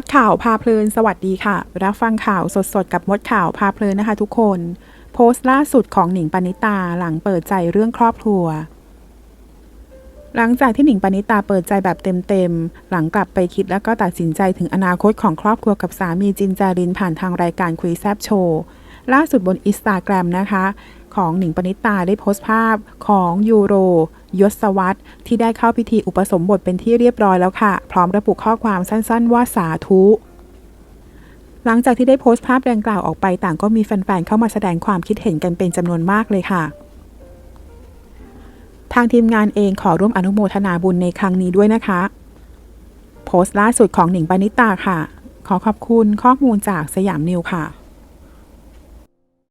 ดข่าวพาเพลินสวัสดีค่ะ รับฟังข่าวสดๆ กับมดข่าวพาเพลินนะคะทุกคน โพสต์ล่าสุดของหนิงปณิตาหลังเปิดใจเรื่องครอบครัว หลังจากที่หนิงปณิตาเปิดใจแบบเต็มๆ หลังกลับไปคิดแล้วก็ตัดสินใจถึงอนาคตของครอบครัวกับสามีจินจารินผ่านทางรายการคุยแซบโชว์ล่าสุดบนอินสตาแกรมนะคะ ของหนิงปณิตาได้โพสต์ภาพของยูโรยศวัตรที่ได้เข้าพิธีอุปสมบทเป็นที่เรียบร้อยแล้วค่ะ พร้อมระบุข้อความสั้นๆ ว่าสาธุหลังจากที่ได้โพสต์ภาพดังกล่าวออกไปต่างก็มีแฟนๆเข้ามาแสดงความคิดเห็นกันเป็นจำนวนมากเลยค่ะ ทางทีมงานเองขอร่วมอนุโมทนาบุญในครั้งนี้ด้วยนะคะ โพสต์ล่าสุดของหนิงปณิตาค่ะ ขอขอบคุณข้อมูลจากสยามนิวค่ะ